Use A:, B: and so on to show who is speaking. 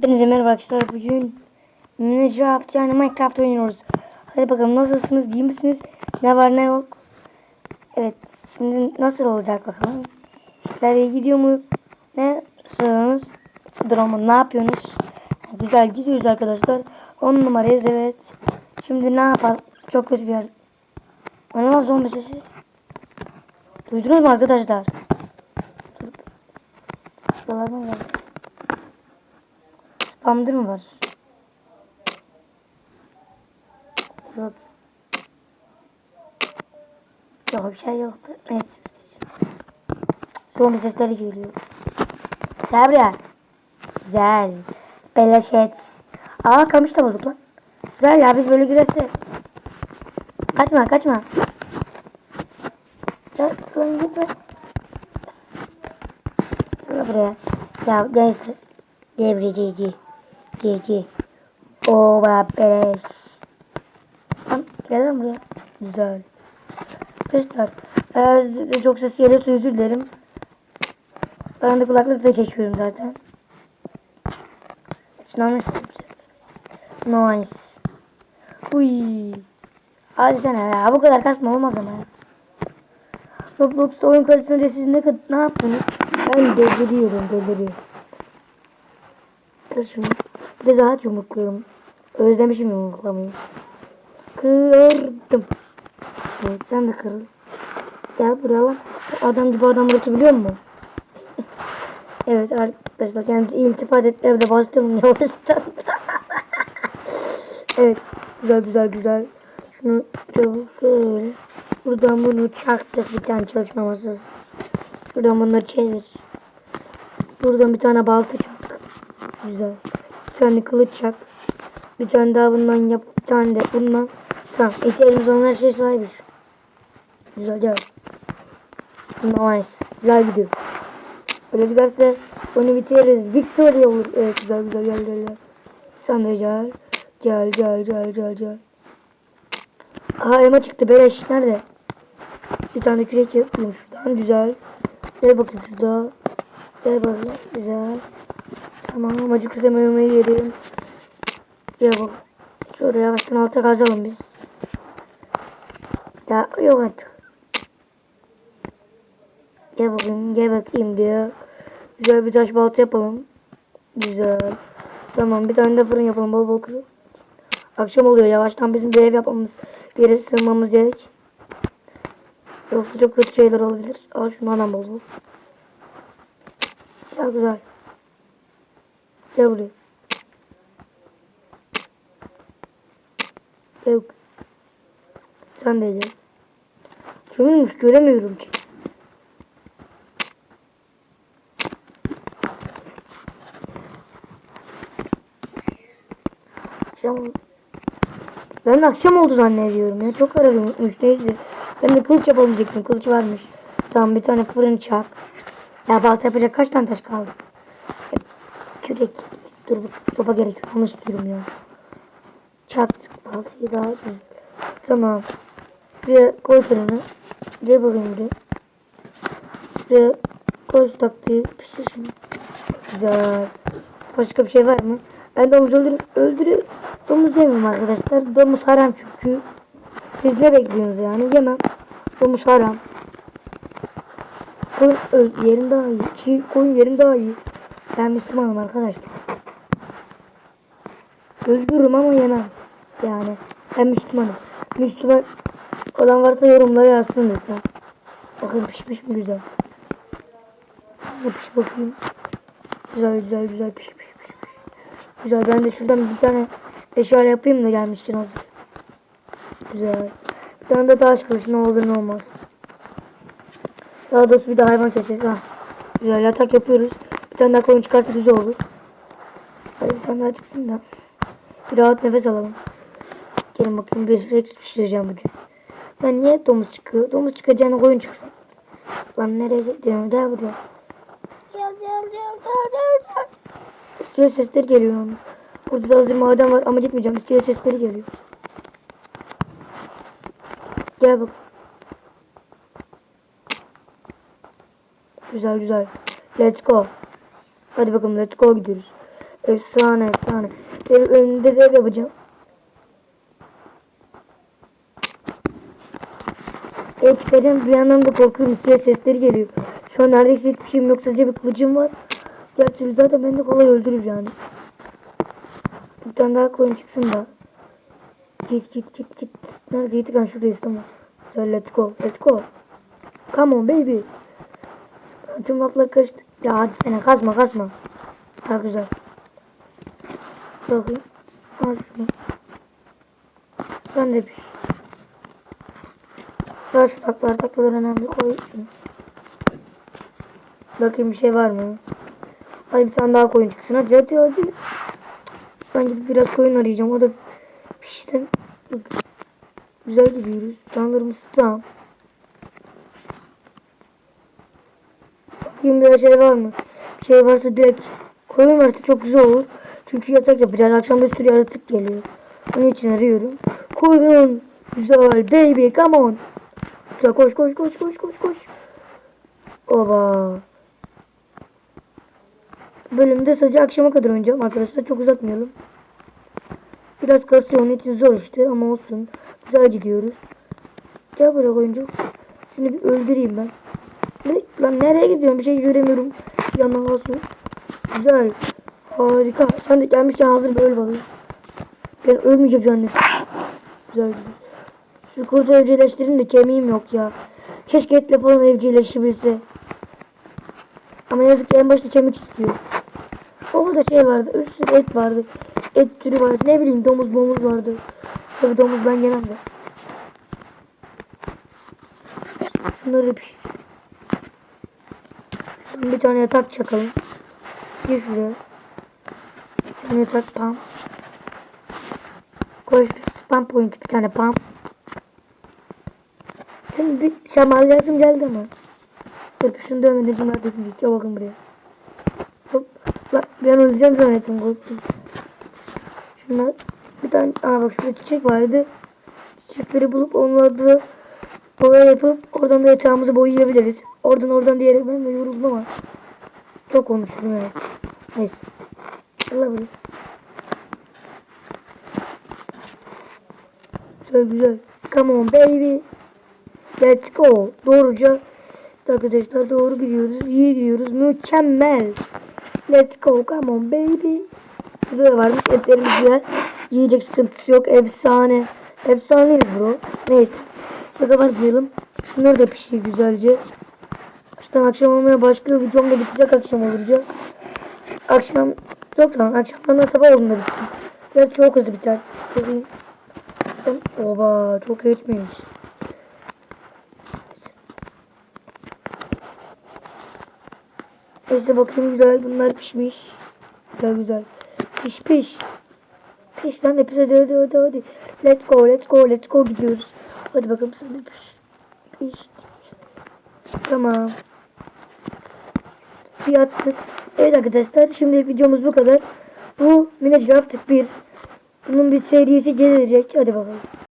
A: Hepinize merhaba arkadaşlar. Bugün Minecraft yani Minecraft oynuyoruz. Hadi bakalım nasılsınız? iyi misiniz? Ne var ne yok? Evet. Şimdi nasıl olacak bakalım? İşler iyi gidiyor mu? Ne sorunuz? Drama ne yapıyorsunuz? Güzel gidiyoruz arkadaşlar. 10 numarayız evet. Şimdi ne yapalım? Çok kötü bir yer. Bana nasıl zombi sesi? Duydunuz mu arkadaşlar? Dur. Şuralardan geldi. Spamdır mı var? Yok. Yok bir şey yoktu. Neyse. Zombi sesleri geliyor. Gel buraya. Güzel. Beleşet. Aa kamış da bulduk lan. Güzel ya biz böyle girerse. Kaçma kaçma. Gel lan gitme. Gel buraya. Ya neyse. Devrecici. Cici. Oba beleş. Lan gel lan buraya. Güzel. Arkadaşlar. Eğer çok ses geliyorsa özür dilerim. Ben de kulaklık da çekiyorum zaten. Hepsini anlaşılır. Nice. Uy. Hadi sen ya. Bu kadar kasma olmaz ama. Roblox'ta oyun karşısında siz ne, ne yaptınız? Ben deliriyorum deliriyorum. Şunu. Bir de daha yumrukluyorum. Özlemişim yumruklamayı. Kırdım. Evet sen de kırıl. Gel buraya lan. Adam gibi adam biliyor musun? evet arkadaşlar kendimize iltifat et evde bastım yavaştan. evet güzel güzel güzel. Şunu çabuk şöyle. Buradan bunu çaktık bir tane çalışma masası. Şuradan bunları çevir. Buradan bir tane balta çak. Güzel. Tane kılıç çak. Bir tane daha bundan yap. Bir tane de bundan. Tamam. İhtiyacımız olan her şey sahibiz. Güzel gel. Nice. Güzel gidiyor. Böyle giderse onu bitiririz. Victoria olur. Evet güzel güzel gel gel gel. Sen de gel. Gel gel gel gel gel. Aha elma çıktı. Beleş. Nerede? Bir tane kürek yapayım şuradan. Güzel. Gel bakayım şurada. Gel bakayım. Güzel. Tamam. Acıklı yemeği yedim. Gel bak. Şöyle yavaştan alta kazalım biz. Ya yok artık. Gel bakayım. Gel bakayım diyor. Güzel bir taş balta yapalım. Güzel. Tamam bir tane de fırın yapalım. Bol bol kırıl. Akşam oluyor. Yavaştan bizim bir ev yapmamız, bir yere sığınmamız gerek. Yoksa çok kötü şeyler olabilir. Al şunu anam bol bol. Çok güzel. Gel buraya. Yok. Sen de gel. Kiminmiş göremiyorum ki. Akşam. Ben akşam oldu zannediyorum ya. Çok aradım unutmuş. Neyse. Ben de kılıç yapabilecektim. Kılıç varmış. Tamam bir tane fırın çak. Ya balta yapacak kaç tane taş kaldı? Kürek. Dur sopa gerekiyor. Yanlış diyorum ya. Çaktık baltayı daha güzel. Tamam. Buraya koy fırını. Buraya bakayım buraya. Buraya koy şu taktiği. Pişir şunu. Güzel. Başka bir şey var mı? Ben domuz öldür öldürü domuz yemem arkadaşlar. Domuz haram çünkü. Siz ne bekliyorsunuz yani? Yemem. Domuz haram. Koyun yerim daha iyi. Çiğ koyun yerim daha iyi. Ben Müslümanım arkadaşlar. Öldürürüm ama yemem. Yani ben Müslümanım. Müslüman olan varsa yorumlara yazsın lütfen. Bakın pişmiş mi güzel. Piş bakayım. Güzel güzel güzel piş piş piş. Güzel ben de şuradan bir tane eşya yapayım da gelmiştin hazır. Güzel. Bir tane de taş kılıç ne olur ne olmaz. Daha doğrusu bir de hayvan sesi. Ha. Güzel yatak yapıyoruz. Tane daha koyun çıkarsa güzel olur. Hadi bir tane daha çıksın da. Bir rahat nefes alalım. Gelin bakayım bir seks pişireceğim bugün. Ben niye hep domuz çıkıyor? Domuz çıkacağına koyun çıksın. Lan nereye gidiyorum? Gel buraya. Gel gel gel gel gel gel. İstila sesleri geliyor yalnız. Burada da hazır maden var ama gitmeyeceğim. İstila sesleri geliyor. Gel bak. Güzel güzel. Let's go. Hadi bakalım let's go gidiyoruz. Efsane efsane. Ben önünde de yapacağım. E çıkacağım bir yandan da korkuyorum size sesleri geliyor. Şu an neredeyse hiçbir şeyim yok sadece bir kılıcım var. Diğer türlü zaten beni de kolay öldürür yani. Bir tane daha koyun çıksın da. Git git git git. Neredeydik ben şuradayız tamam. Güzel let's go let's go. Come on baby. Tüm laflar karıştı. Ya hadi sene kazma kazma. Daha güzel. Bakayım. Al şunu. Sen de piş. Ver şu taklar taklar önemli koy şunu. Bakayım bir şey var mı? Hadi bir tane daha koyun çıksın. Hadi hadi hadi. Ben gidip biraz koyun arayacağım. O da pişsin. Güzel gidiyoruz. Canlarımız tam. Bakayım bir şey var mı? Bir şey varsa direkt koyun varsa çok güzel olur. Çünkü yatak yapacağız. Akşam bir sürü yaratık geliyor. Onun için arıyorum. Koyun. Güzel baby come on. Güzel koş koş koş koş koş koş. Oba. Bölümde sadece akşama kadar oynayacağım arkadaşlar. Çok uzatmayalım. Biraz kasıyor onun için zor işte ama olsun. Güzel gidiyoruz. Gel buraya oyuncu. Seni bir öldüreyim ben. Lan nereye gidiyorsun? Bir şey göremiyorum. Yandan basmıyor. Güzel. Harika. Sen de gelmişken hazır bir öl bakalım. Ben ölmeyecek zannettim. Güzel güzel. Şu kurdu evcilleştireyim de kemiğim yok ya. Keşke etle falan evcilleşebilse. Ama yazık ki en başta kemik istiyor. O kadar şey vardı. Bir et vardı. Et türü vardı. Ne bileyim domuz domuz vardı. Tabi domuz ben yemem de. Şunları piş. Şimdi bir tane yatak çakalım. Gir şuraya. Bir tane yatak pam. Şuraya spam point bir tane pam. Şimdi şamarlayasım geldi ama. Şunu dövmedim dökülecek. Ya bakın buraya. Hop. Lan ben öleceğim zannettim korktum. Şunlar bir tane aa bak şurada çiçek vardı. Çiçekleri bulup onları da boya yapıp oradan da yatağımızı boyayabiliriz. Oradan oradan diyerek ben de yoruldum ama. Çok konuşurum evet. Neyse. Allah bilir. Güzel güzel. Come on baby. Let's go. Doğruca arkadaşlar doğru gidiyoruz. İyi gidiyoruz. Mükemmel. Let's go. Come on baby. Burada da varmış. Etlerimiz güzel. Yiyecek sıkıntısı yok. Efsane. Efsaneyiz bro. Neyse. Şaka bakmayalım. Şunları da pişir güzelce. Akşam akşam olmaya başlıyor. Videom da bitecek akşam olunca. Akşam yok tamam. Akşamdan sabah olduğunda bitsin. Gerçi çok hızlı biter. Bakayım. Oba çok geçmiş. Neyse bakayım güzel bunlar pişmiş. Güzel güzel. Piş piş. Piş lan hepsi hadi hadi hadi hadi. Let's go let's go let's go gidiyoruz. Hadi bakalım sen de piş. Piş. Tamam. Yattık. Evet arkadaşlar şimdi videomuz bu kadar. Bu Minecraft 1. Bunun bir serisi gelecek. Hadi bakalım.